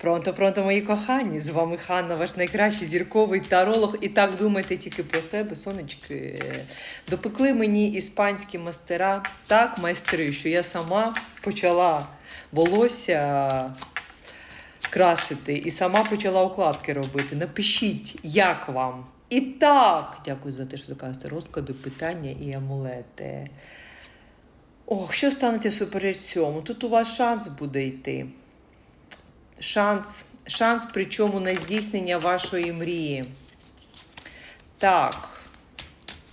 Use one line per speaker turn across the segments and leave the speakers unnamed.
Пронто, пронто, мої кохані! З вами Ханна, ваш найкращий зірковий таролог. І так думайте тільки про себе, сонечки. Допекли мені іспанські мастера так майстри, що я сама почала волосся красити і сама почала укладки робити. Напишіть, як вам. І так, дякую за те, що заказуєте розклади, питання і амулети. Ох, що станеться всупереч цьому? Тут у вас шанс буде йти. Шанс, шанс, причому на здійснення вашої мрії. Так.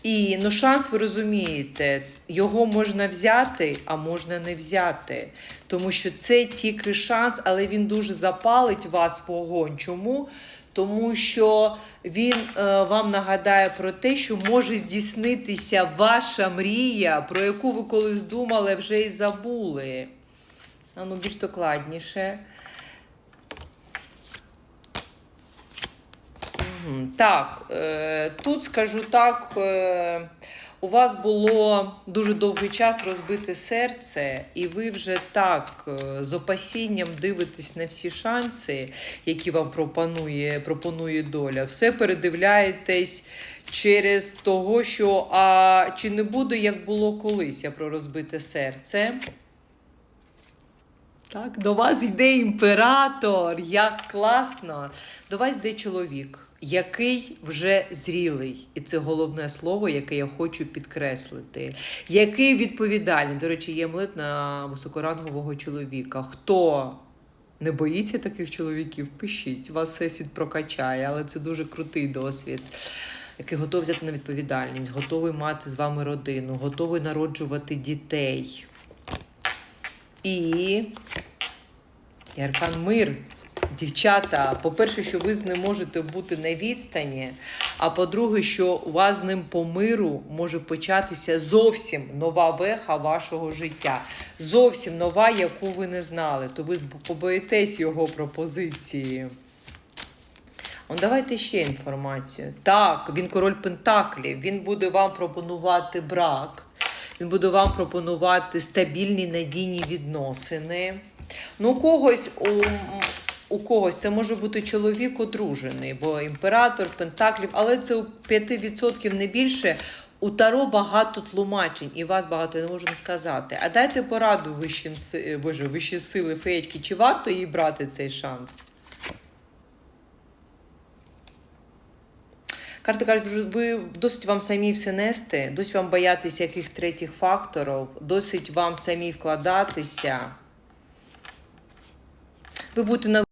І ну, шанс, ви розумієте, його можна взяти, а можна не взяти. Тому що це тільки шанс, але він дуже запалить вас вогонь. Чому? Тому що він е, вам нагадає про те, що може здійснитися ваша мрія, про яку ви колись думали, вже й забули. А ну, більш докладніше. Так, е, тут скажу так, е, у вас було дуже довгий час розбите серце, і ви вже так е, з опасінням дивитесь на всі шанси, які вам пропонує, пропонує доля. Все передивляєтесь через того, що а чи не буде, як було колись, я про розбите серце. Так, до вас йде імператор. Як класно! До вас йде чоловік, який вже зрілий. І це головне слово, яке я хочу підкреслити. Який відповідальний. До речі, є млит на високорангового чоловіка. Хто не боїться таких чоловіків? Пишіть, вас всесвіт прокачає, але це дуже крутий досвід. Який готовий взяти на відповідальність, готовий мати з вами родину, готовий народжувати дітей. І Аркан Мир. Дівчата, по-перше, що ви з ним можете бути на відстані, а по-друге, що у вас з ним по миру може початися зовсім нова веха вашого життя. Зовсім нова, яку ви не знали. То ви побоїтесь його пропозиції. Он давайте ще інформацію. Так, він король Пентаклів. Він буде вам пропонувати брак. Він буде вам пропонувати стабільні надійні відносини. Ну, когось у, у когось це може бути чоловік одружений, бо імператор Пентаклів, але це у 5% не більше. У Таро багато тлумачень, і вас багато я не можу не сказати. А дайте пораду вищим боже, вищі сили феєчки, чи варто їй брати цей шанс? Карти кажуть, ви досить вам самі все нести, досить вам боятися яких третіх факторів, досить вам самі вкладатися. Ви будете на